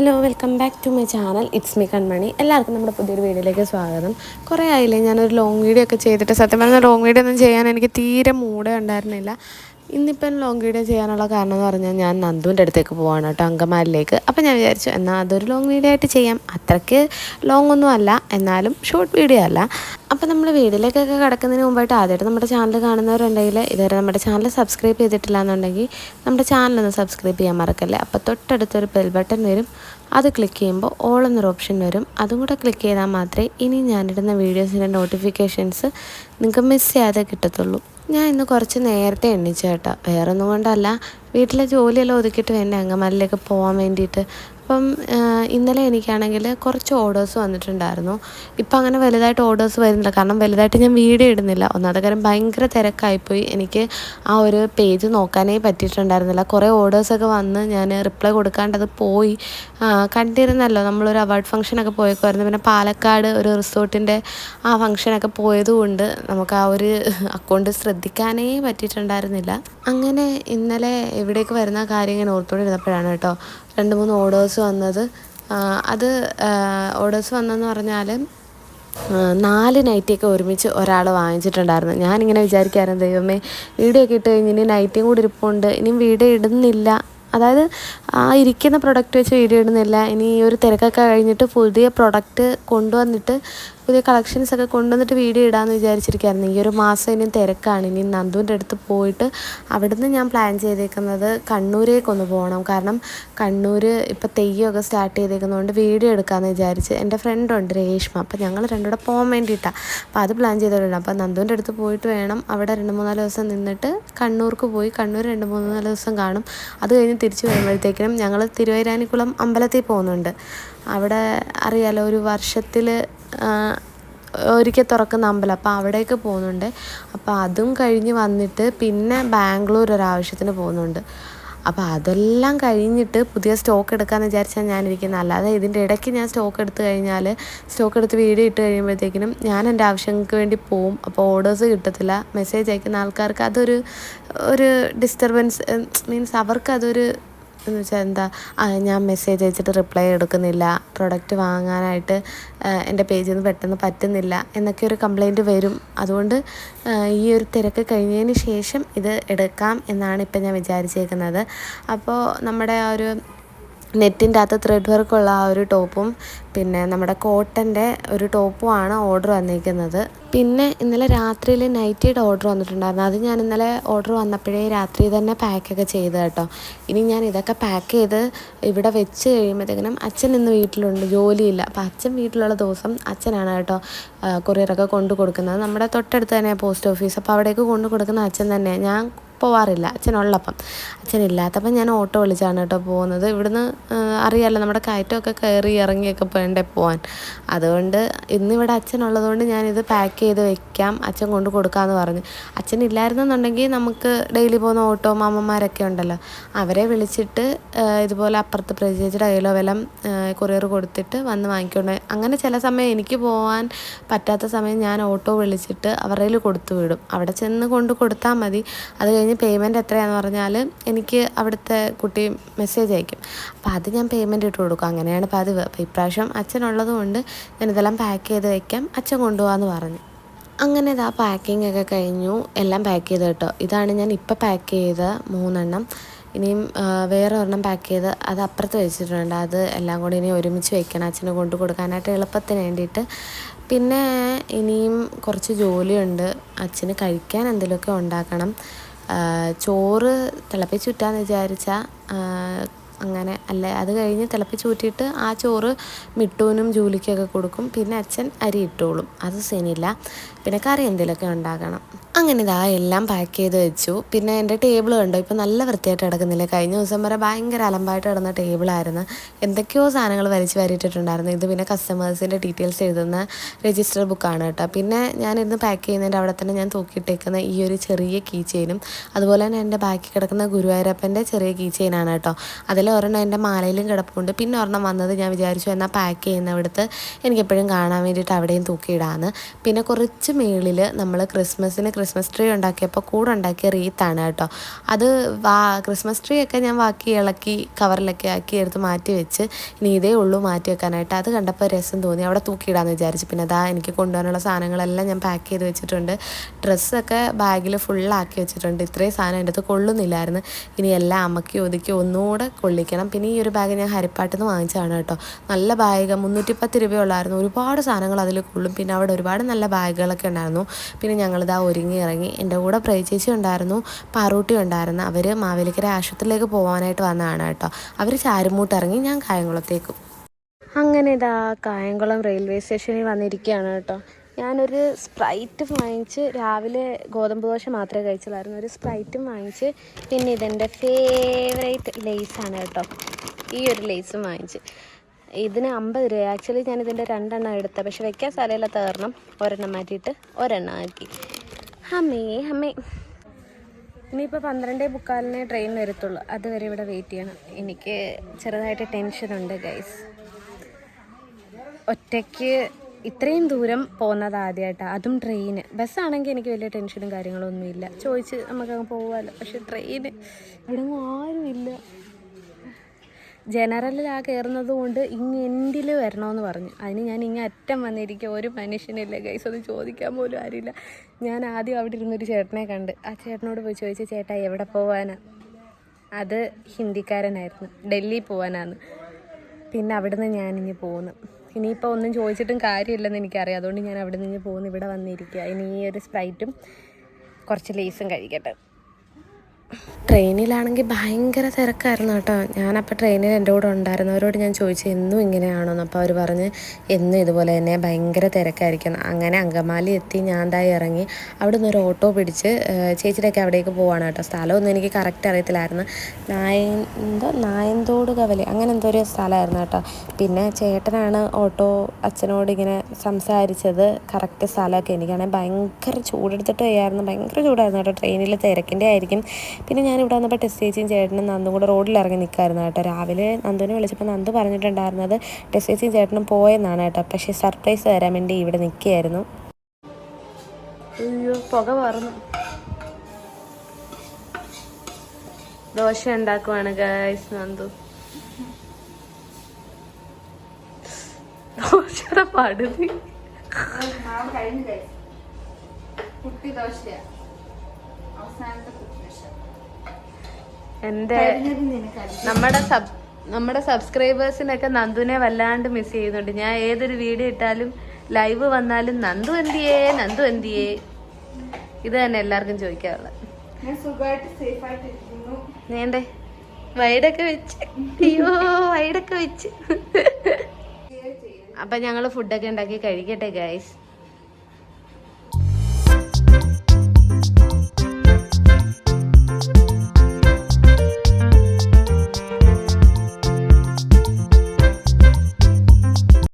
Hello welcome back to my channel. It's me Kanmani. എല്ലാവർക്കും നമ്മുടെ പുതിയൊരു വീഡിയോയിലേക്ക് സ്വാഗതം. കുറേ ആയില്ലേ? ഞാനൊരു ലോങ് വീഡിയോ ഒക്കെ ചെയ്തിട്ട് സത്യം പറഞ്ഞാൽ ലോങ് വീഡിയോ ഒന്നും ചെയ്യാൻ എനിക്ക് തീരെ മൂഡേ ഉണ്ടായിരുന്നില്ല. ഇന്നിപ്പം ലോങ് വീഡിയോ ചെയ്യാനുള്ള കാരണം എന്ന് പറഞ്ഞാൽ ഞാൻ നന്ദുവിന്റെ അടുത്തേക്ക് പോവാണ് കേട്ടോ അങ്കമാലിലേക്ക്. അപ്പം ഞാൻ വിചാരിച്ചു എന്നാൽ അതൊരു ലോങ് വീഡിയോ ആയിട്ട് ചെയ്യാം. അത്രയ്ക്ക് ലോങ് ഒന്നും അല്ല എന്നാലും ഷോർട്ട് വീഡിയോ അല്ല. അപ്പം നമ്മൾ വീഡിയോയിലേക്കൊക്കെ കിടക്കുന്നതിന് മുമ്പായിട്ട് ആദ്യമായിട്ട് നമ്മുടെ ചാനൽ കാണുന്നവരുണ്ടെങ്കിൽ ഇതുവരെ നമ്മുടെ ചാനൽ സബ്സ്ക്രൈബ് ചെയ്തിട്ടില്ല എന്നുണ്ടെങ്കിൽ നമ്മുടെ ചാനലൊന്ന് സബ്സ്ക്രൈബ് ചെയ്യാൻ മറക്കല്ലേ? അപ്പോൾ തൊട്ടടുത്തൊരു ബെൽ ബട്ടൺ വരും. അത് ക്ലിക്ക് ചെയ്യുമ്പോൾ ഓൾ എന്നൊരു ഓപ്ഷൻ വരും. അതും കൂടെ ക്ലിക്ക് ചെയ്താൽ മാത്രമേ ഇനി ഞാനിടുന്ന വീഡിയോസിന്റെ നോട്ടിഫിക്കേഷൻസ് നിങ്ങൾക്ക് മിസ് ചെയ്യാതെ കിട്ടത്തുള്ളൂ. ഞാൻ ഇന്ന് കുറച്ച് നേരത്തെ എണ്ണിച്ചു കേട്ടോ. വേറൊന്നും കൊണ്ടല്ല. വീട്ടിലെ ജോലിയെല്ലാം ഒതുക്കിയിട്ട് വേണ്ടേ? അങ്ങമാരിലേക്ക് പോകാൻ വേണ്ടിയിട്ട്. അപ്പം ഇന്നലെ എനിക്കാണെങ്കിൽ കുറച്ച് ഓർഡേഴ്സ് വന്നിട്ടുണ്ടായിരുന്നു. ഇപ്പം അങ്ങനെ വലുതായിട്ട് ഓർഡേഴ്സ് വരുന്നില്ല. കാരണം വലുതായിട്ട് ഞാൻ വീഡിയോ ഇടുന്നില്ല. ഒന്നാമത്തെ കാര്യം ഭയങ്കര തിരക്കായിപ്പോയി. എനിക്ക് ആ ഒരു പേജ് നോക്കാനേ പറ്റിയിട്ടുണ്ടായിരുന്നില്ല. കുറേ ഓർഡേഴ്സൊക്കെ വന്ന് ഞാൻ റിപ്ലൈ കൊടുക്കാണ്ടത് പോയി. കണ്ടിരുന്നല്ലോ നമ്മളൊരു അവാർഡ് ഫംഗ്ഷനൊക്കെ പോയേക്കുമായിരുന്നു പിന്നെ പാലക്കാട് ഒരു റിസോർട്ടിന്റെ ആ ഫംഗ്ഷനൊക്കെ പോയതുകൊണ്ട് നമുക്ക് ആ ഒരു അക്കൗണ്ട് ശ്രദ്ധിക്കാനേ പറ്റിയിട്ടുണ്ടായിരുന്നില്ല. അങ്ങനെ ഇന്നലെ ഇവിടേക്ക് വരുന്ന കാര്യം ഇങ്ങനെ ഓർത്തുകൊണ്ടിരുന്നപ്പോഴാണ് കേട്ടോ. രണ്ട് മൂന്ന് ഓർഡേഴ്സ് വന്നത്. അത് ഓർഡേഴ്സ് വന്നതെന്ന് പറഞ്ഞാൽ നാല് നൈറ്റിയൊക്കെ ഒരുമിച്ച് ഒരാൾ വാങ്ങിച്ചിട്ടുണ്ടായിരുന്നു. ഞാനിങ്ങനെ വിചാരിക്കാറുണ്ട് ദൈവമേ വീഡിയോ ഒക്കെ ഇട്ട് കഴിഞ്ഞ് ഇനി നൈറ്റിയും കൂടി ഇരിപ്പുണ്ട്. ഇനിയും വീഡിയോ ഇടുന്നില്ല. അതായത് ആ ഇരിക്കുന്ന പ്രൊഡക്റ്റ് വെച്ച് വീഡിയോ ഇടുന്നില്ല. ഇനി ഈ ഒരു തിരക്കൊക്കെ കഴിഞ്ഞിട്ട് പുതിയ പ്രൊഡക്റ്റ് കൊണ്ടുവന്നിട്ട് പുതിയ കളക്ഷൻസ് ഒക്കെ കൊണ്ടുവന്നിട്ട് വീഡിയോ ഇടാമെന്ന് വിചാരിച്ചിരിക്കുകയായിരുന്നു ഈ ഒരു മാസം ഇനി തിരക്കാണ്. ഇനി നന്ദുവിന്റെ അടുത്ത് പോയിട്ട് അവിടുന്ന് ഞാൻ പ്ലാൻ ചെയ്തേക്കുന്നത് കണ്ണൂരേക്കൊന്ന് പോകണം. കാരണം കണ്ണൂർ ഇപ്പോൾ തെയ്യമൊക്കെ സ്റ്റാർട്ട് ചെയ്തേക്കുന്നതുകൊണ്ട് വീഡിയോ എടുക്കാമെന്ന് വിചാരിച്ച് എന്റെ ഫ്രണ്ടുണ്ട് രേഷ്മ. അപ്പോൾ ഞങ്ങൾ രണ്ടുകൂടെ പോകാൻ വേണ്ടിയിട്ടാണ് അപ്പോൾ അത് പ്ലാൻ ചെയ്തിട്ടുണ്ട് അപ്പോൾ നന്ദുവിന്റെ അടുത്ത് പോയിട്ട് വേണം അവിടെ രണ്ട് മൂന്നാൽ ദിവസം നിന്നിട്ട് കണ്ണൂർക്ക് പോയി. കണ്ണൂർ രണ്ട് നാല് ദിവസം കാണും. അത് കഴിഞ്ഞ് തിരിച്ച് വരുമ്പോഴത്തേക്കിനും ഞങ്ങൾ തിരുവൈരാനിക്കുളം അമ്പലത്തിൽ പോകുന്നുണ്ട്. അവിടെ അറിയാലോ ഒരു വർഷത്തിൽ ഒരിക്കൽ തുറക്കുന്ന അമ്പലം. അപ്പോൾ അവിടേക്ക് പോകുന്നുണ്ട്. അപ്പോൾ അതും കഴിഞ്ഞ് വന്നിട്ട് പിന്നെ ബാംഗ്ലൂർ ഒരാവശ്യത്തിന് പോകുന്നുണ്ട്. അപ്പോൾ അതെല്ലാം കഴിഞ്ഞിട്ട് പുതിയ സ്റ്റോക്ക് എടുക്കാമെന്ന് വിചാരിച്ചാൽ ഞാനിരിക്കുന്നത് അല്ലാതെ ഇതിന്റെ ഇടയ്ക്ക് ഞാൻ സ്റ്റോക്ക് എടുത്തു കഴിഞ്ഞാൽ സ്റ്റോക്ക് എടുത്ത് വീഡിയോ ഇട്ട് കഴിയുമ്പോഴത്തേക്കിനും ഞാൻ എന്റെ ആവശ്യങ്ങൾക്ക് വേണ്ടി പോവും. അപ്പോൾ ഓർഡേഴ്സ് കിട്ടത്തില്ല. മെസ്സേജ് അയക്കുന്ന ആൾക്കാർക്ക് അതൊരു ഒരു ഡിസ്റ്റർബൻസ് മീൻസ് അവർക്കതൊരു എന്ന് വെച്ചാൽ എന്താ ഞാൻ മെസ്സേജ് അയച്ചിട്ട് റിപ്ലൈ എടുക്കുന്നില്ല. പ്രൊഡക്റ്റ് വാങ്ങാനായിട്ട് എന്റെ പേജിൽ നിന്ന് പെട്ടെന്ന് പറ്റുന്നില്ല എന്നൊക്കെ ഒരു കംപ്ലൈന്റ് വരും. അതുകൊണ്ട് ഈ ഒരു തിരക്ക് കഴിഞ്ഞതിന് ശേഷം ഇത് എടുക്കാം എന്നാണ് ഇപ്പം ഞാൻ വിചാരിച്ചേക്കുന്നത്. അപ്പോൾ നമ്മുടെ ആ ഒരു നെറ്റിന്റെ അകത്ത് ത്രെഡ് വർക്കുള്ള ആ ഒരു ടോപ്പും പിന്നെ നമ്മുടെ കോട്ടന്റെ ഒരു ടോപ്പുമാണ് ഓർഡർ വന്നിരിക്കുന്നത്. പിന്നെ ഇന്നലെ രാത്രിയിൽ നൈറ്റിയുടെ ഓർഡർ വന്നിട്ടുണ്ടായിരുന്നു. അത് ഞാൻ ഇന്നലെ ഓർഡർ വന്നപ്പോഴേ രാത്രി തന്നെ പാക്കൊക്കെ ചെയ്ത് കേട്ടോ. ഇനി ഞാൻ ഇതൊക്കെ പാക്ക് ചെയ്ത് ഇവിടെ വെച്ച് കഴിയുമ്പോഴത്തേക്കിനും അച്ഛൻ ഇന്ന് വീട്ടിലുണ്ട് ജോലിയില്ല. അപ്പോൾ അച്ഛൻ വീട്ടിലുള്ള ദിവസം അച്ഛനാണ് കേട്ടോ കൊറിയറൊക്കെ കൊണ്ടു കൊടുക്കുന്നത്. നമ്മുടെ തൊട്ടടുത്ത് തന്നെ പോസ്റ്റ് ഓഫീസ് അപ്പോൾ അവിടേക്ക് കൊണ്ടു കൊടുക്കുന്ന അച്ഛൻ തന്നെ ഞാൻ പോവാറില്ല. അച്ഛനുള്ളപ്പം. അച്ഛനില്ലാത്തപ്പം ഞാൻ ഓട്ടോ വിളിച്ചാണ് കേട്ടോ പോകുന്നത്. ഇവിടുന്ന് അറിയാമല്ലോ നമ്മുടെ കയറ്റമൊക്കെ കയറി ഇറങ്ങിയൊക്കെ വേണ്ടേ പോകാൻ അതുകൊണ്ട് ഇന്നിവിടെ അച്ഛനുള്ളതുകൊണ്ട് ഞാനിത് പാക്ക് ചെയ്ത് വെക്കാം. അച്ഛൻ കൊണ്ട് കൊടുക്കാമെന്ന് പറഞ്ഞു. അച്ഛൻ ഇല്ലായിരുന്നെന്നുണ്ടെങ്കിൽ നമുക്ക് ഡെയിലി പോകുന്ന ഓട്ടോ മാമന്മാരൊക്കെ ഉണ്ടല്ലോ. അവരെ വിളിച്ചിട്ട് ഇതുപോലെ അപ്പുറത്ത് പ്രചരിച്ചിട്ട് കയ്യിലോ വല്ലം കൊറിയർ കൊടുത്തിട്ട് വന്ന് വാങ്ങിക്കൊണ്ട് അങ്ങനെ ചില സമയം എനിക്ക് പോകാൻ പറ്റാത്ത സമയം ഞാൻ ഓട്ടോ വിളിച്ചിട്ട് അവരുടെ കൊടുത്തു വിടും. അവിടെ ചെന്ന് കൊണ്ട് കൊടുത്താൽ മതി. അത് കഴിഞ്ഞ് പേയ്മെന്റ് എത്രയാണെന്ന് പറഞ്ഞാൽ എനിക്ക് അവിടുത്തെ കുട്ടി മെസ്സേജ് അയക്കും. അപ്പോൾ അത് ഞാൻ പേയ്മെന്റ് ഇട്ട് കൊടുക്കും. അങ്ങനെയാണ് പതിവ് അപ്പോൾ ഇപ്രാവശ്യം അച്ഛനുള്ളത് കൊണ്ട് ഞാനിതെല്ലാം പാക്ക് ചെയ്ത് വയ്ക്കാം അച്ഛൻ കൊണ്ടുപോകാമെന്ന് പറഞ്ഞു. അങ്ങനെ ഇതാ പാക്കിംഗ് ഒക്കെ കഴിഞ്ഞു. എല്ലാം പാക്ക് ചെയ്ത് കേട്ടോ. ഇതാണ് ഞാൻ ഇപ്പോൾ പാക്ക് ചെയ്ത മൂന്നെണ്ണം. ഇനിയും വേറെ ഒരെണ്ണം പാക്ക് ചെയ്ത് അത് അപ്പുറത്ത് വെച്ചിട്ടുണ്ട്. അത് എല്ലാം കൂടി ഇനി ഒരുമിച്ച് വെക്കണം അച്ഛന് കൊണ്ടു കൊടുക്കാനായിട്ട് എളുപ്പത്തിന് വേണ്ടിയിട്ട്. പിന്നെ ഇനിയും കുറച്ച് ജോലിയുണ്ട്. അച്ഛന് കഴിക്കാൻ എന്തെങ്കിലുമൊക്കെ ഉണ്ടാക്കണം. ചോറ് തിളപ്പിച്ചുറ്റാന്ന് വിചാരിച്ചാൽ അങ്ങനെ അല്ല? അത് കഴിഞ്ഞ് തിളപ്പിച്ച് ഊറ്റിയിട്ട് ആ ചോറ് മിട്ടൂനും ജൂലിക്കൊക്കെ കൊടുക്കും. പിന്നെ അച്ഛൻ അരി ഇട്ടോളും. അത് സീനില്ല പിന്നെ കറി എന്തെങ്കിലുമൊക്കെ ഉണ്ടാക്കണം അങ്ങനെ ഇതാ എല്ലാം പാക്ക് ചെയ്ത് വെച്ചു. പിന്നെ എന്റെ ടേബിൾ കണ്ടോ? ഇപ്പോൾ നല്ല വൃത്തിയായിട്ട് കിടക്കുന്നില്ല? കഴിഞ്ഞ ദിവസം വരെ ഭയങ്കര അലമ്പായിട്ട് കിടന്ന ടേബിളായിരുന്നു എന്തൊക്കെയോ സാധനങ്ങൾ വലിച്ചു വരിയിട്ടിട്ടുണ്ടായിരുന്നു. ഇത് പിന്നെ കസ്റ്റമേഴ്സിന്റെ ഡീറ്റെയിൽസ് എഴുതുന്ന രജിസ്റ്റർ ബുക്കാണ് കേട്ടോ. പിന്നെ ഞാനിരുന്ന് പാക്ക് ചെയ്യുന്നതിന്റെ അവിടെ തന്നെ ഞാൻ തൂക്കിയിട്ടേക്കുന്ന ഈ ഒരു ചെറിയ കീ ചെയിനും അതുപോലെ തന്നെ എന്റെ ബാക്കി കിടക്കുന്ന ഗുരുവായൂരപ്പന്റെ ചെറിയ കീ ചെയിനാണ് കേട്ടോ. അതിൽ ഒരെണ്ണം എന്റെ മാലയിലും കിടപ്പുണ്ട്. പിന്നെ ഒരെണ്ണം വന്നത് ഞാൻ വിചാരിച്ചു എന്നാൽ പാക്ക് ചെയ്യുന്നവിടുത്ത് എനിക്കെപ്പോഴും കാണാൻ വേണ്ടിയിട്ട് അവിടെയും തൂക്കിയിടാന്ന്. പിന്നെ കുറച്ച് മേളിൽ നമ്മൾ ക്രിസ്മസിന് ക്രിസ്മസ് ട്രീ ഉണ്ടാക്കിയപ്പോൾ കൂടെ ഉണ്ടാക്കിയ റീത്താണ് കേട്ടോ. അത് വാ ക്രിസ്മസ് ട്രീ ഒക്കെ ഞാൻ ബാക്കി ഇളക്കി കവറിലൊക്കെ ആക്കി എടുത്ത് മാറ്റി വെച്ച് ഇനി ഇതേ ഉള്ളൂ മാറ്റി വെക്കാനായിട്ട്. അത് കണ്ടപ്പോൾ രസം തോന്നി. അവിടെ തൂക്കിയിടാമെന്ന് വിചാരിച്ചു. പിന്നെ അതാ എനിക്ക് കൊണ്ടുപോകാനുള്ള സാധനങ്ങളെല്ലാം ഞാൻ പാക്ക് ചെയ്ത് വെച്ചിട്ടുണ്ട്. ഡ്രസ്സൊക്കെ ബാഗിൽ ഫുള്ളാക്കി വെച്ചിട്ടുണ്ട്. ഇത്രയും സാധനം എന്റെ അടുത്ത് കൊള്ളുന്നില്ലായിരുന്നു. ഇനി എല്ലാം അമ്മയ്ക്ക് ഒതുക്കി ഒന്നുകൂടെ കൊള്ളിക്കണം പിന്നെ ഈ ഒരു ബാഗ് ഞാൻ ഹരിപ്പാട്ടിൽ നിന്ന് വാങ്ങിച്ചതാണ് കേട്ടോ. നല്ല ബാഗ് മുന്നൂറ്റിപ്പത്ത് രൂപയുള്ളായിരുന്നു. ഒരുപാട് സാധനങ്ങൾ അതിൽ കൊള്ളും. പിന്നെ അവിടെ ഒരുപാട് നല്ല ബാഗുകളൊക്കെ ഉണ്ടായിരുന്നു. പിന്നെ ഞങ്ങളിതാ ഒരുങ്ങി ഇറങ്ങി എന്റെ കൂടെ പ്രേച്ചേച്ചി ഉണ്ടായിരുന്നു പാറൂട്ടി ഉണ്ടായിരുന്നു. അവർ മാവേലിക്കര ആശുപത്രിയിലേക്ക് പോകാനായിട്ട് വന്നതാണ് കേട്ടോ. അവർ ചാരുമൂട്ട് ഇറങ്ങി ഞാൻ കായംകുളത്തേക്കും. അങ്ങനെ ഇതാ കായംകുളം റെയിൽവേ സ്റ്റേഷനിൽ വന്നിരിക്കുകയാണ് കേട്ടോ. ഞാനൊരു സ്പ്രൈറ്റ് വാങ്ങിച്ച് രാവിലെ ഗോതമ്പ് ദോശ മാത്രമേ കഴിച്ചുള്ളായിരുന്നു. ഒരു സ്പ്രൈറ്റും വാങ്ങിച്ച് പിന്നെ ഇതെന്റെ ഫേവറേറ്റ് ലേസാണ് കേട്ടോ. ഈ ഒരു ലേസും വാങ്ങിച്ച്. ഇതിന് അമ്പത് രൂപ. ആക്ച്വലി ഞാൻ ഇതിന്റെ രണ്ടെണ്ണം എടുത്ത. പക്ഷെ വെക്കാൻ സ്ഥലമില്ല കാരണം ഒരെണ്ണം മാറ്റിയിട്ട് ഒരെണ്ണം ആക്കി. അമ്മേ അമ്മേ. ഇനിയിപ്പോൾ പന്ത്രണ്ടേ മുക്കാലിനെ ട്രെയിൻ വരത്തുള്ളൂ. അതുവരെ ഇവിടെ വെയിറ്റ് ചെയ്യണം. എനിക്ക് ചെറുതായിട്ട് ടെൻഷനുണ്ട് ഗൈസ്. ഒറ്റയ്ക്ക് ഇത്രയും ദൂരം പോകുന്നത് ആദ്യമായിട്ടാണ് അതും ട്രെയിന് ബസ്സാണെങ്കിൽ എനിക്ക് വലിയ ടെൻഷനും കാര്യങ്ങളൊന്നും ഇല്ല. ചോദിച്ച് നമുക്കങ്ങ് പോകാമല്ലോ പക്ഷെ ട്രെയിന് ഇവിടെ ആരുമില്ല ജനറലിൽ ആ കയറുന്നത് കൊണ്ട് ഇങ്ങ് എൻഡിൽ വരണമെന്ന് പറഞ്ഞു. അതിന് ഞാൻ ഇങ്ങ് അറ്റം വന്നിരിക്കുക ഒരു മനുഷ്യനില്ല ഗൈസ് ഒന്ന് ചോദിക്കാൻ പോലും ആരില്ല ഞാൻ ആദ്യം അവിടെ ഇരുന്നൊരു ചേട്ടനെ കണ്ട്. ആ ചേട്ടനോട് പോയി ചോദിച്ചു ചേട്ടാ എവിടെ പോവാനാ? അത് ഹിന്ദിക്കാരനായിരുന്നു. ഡൽഹി പോവാനാണ് പിന്നെ അവിടുന്ന് ഞാനിങ്ങ് പോന്നു. ഇനിയിപ്പോൾ ഒന്നും ചോദിച്ചിട്ടും കാര്യമില്ലെന്ന് എനിക്കറിയാം. അതുകൊണ്ട് ഞാൻ അവിടെ നിന്ന് പോകുന്നു. ഇവിടെ വന്നിരിക്കുക. ഇനി ഈ ഒരു സ്പ്രൈറ്റും കുറച്ച് ലേസും കഴിക്കട്ടെ. ട്രെയിനിലാണെങ്കിൽ ഭയങ്കര തിരക്കായിരുന്നു കേട്ടോ. ഞാനപ്പോൾ ട്രെയിനിൽ എന്റെ കൂടെ ഉണ്ടായിരുന്നവരോട് ഞാൻ ചോദിച്ചു എന്നും ഇങ്ങനെയാണോന്ന്? അപ്പോൾ അവർ പറഞ്ഞ് എന്നും ഇതുപോലെ തന്നെ ഭയങ്കര തിരക്കായിരിക്കും. അങ്ങനെ അങ്കമാലി എത്തി ഞാൻ തായി ഇറങ്ങി. അവിടെ നിന്ന് ഒരു ഓട്ടോ പിടിച്ച് ചേച്ചിയുടെയൊക്കെ അവിടേക്ക് പോവാണ് കേട്ടോ. സ്ഥലമൊന്നും എനിക്ക് കറക്റ്റ് അറിയത്തില്ലായിരുന്നു. നായ എന്തോ നായന്തോട് കവലി അങ്ങനെ എന്തോ ഒരു സ്ഥലമായിരുന്നു കേട്ടോ. പിന്നെ ചേട്ടനാണ് ഓട്ടോ അച്ഛനോട് ഇങ്ങനെ സംസാരിച്ചത്. കറക്റ്റ് സ്ഥലമൊക്കെ എനിക്കാണെങ്കിൽ ഭയങ്കര ചൂടെടുത്തിട്ട് വയ്യായിരുന്നു. ഭയങ്കര ചൂടായിരുന്നു കേട്ടോ. ട്രെയിനിൽ തിരക്കിന്റെ ആയിരിക്കും. പിന്നെ ഞാൻ ഇവിടെ വന്നപ്പോൾ ടെസ്റ്റ് ചേച്ചിയും ചേട്ടനും നന്ദും കൂടെ റോഡിൽ ഇറങ്ങി നിൽക്കായിരുന്നു കേട്ടോ. രാവിലെ നന്ദുവിനെ വിളിച്ചപ്പോൾ നന്ദു പറഞ്ഞിട്ടുണ്ടായിരുന്നത് ടെസ്റ്റ് ചേച്ചിയും ചേട്ടനും പോയെന്നാണ് കേട്ടോ. പക്ഷേ സർപ്രൈസ് തരാൻ വേണ്ടി ഇവിടെ നിൽക്കുകയായിരുന്നു. അയ്യോ പുക പറഞ്ഞു ദോശ ഉണ്ടാക്കുവാണ് ഗൈസ് നന്ദു. ദോശയുടെ പടുതി കുട്ടി ദോശയാ. അവസാനത്തെ എന്റെ കഴിഞ്ഞത് നമ്മുടെ സബ് നമ്മുടെ സബ്സ്ക്രൈബേഴ്സിനൊക്കെ നന്ദുവിനെ വല്ലാണ്ട് മിസ് ചെയ്യുന്നുണ്ട്. ഞാൻ ഏതൊരു വീഡിയോ ഇട്ടാലും ലൈവ് വന്നാലും നന്ദു എന്തിയേ നന്ദു എന്തിയേ? ഇത് തന്നെ എല്ലാവർക്കും ചോദിക്കാറുള്ളത് വേണ്ടേ വൈഡൊക്കെ വെച്ച്. അയ്യോ വൈഡൊക്കെ വെച്ച്. അപ്പൊ ഞങ്ങൾ ഫുഡൊക്കെ ഉണ്ടാക്കി കഴിക്കട്ടെ ഗൈസ്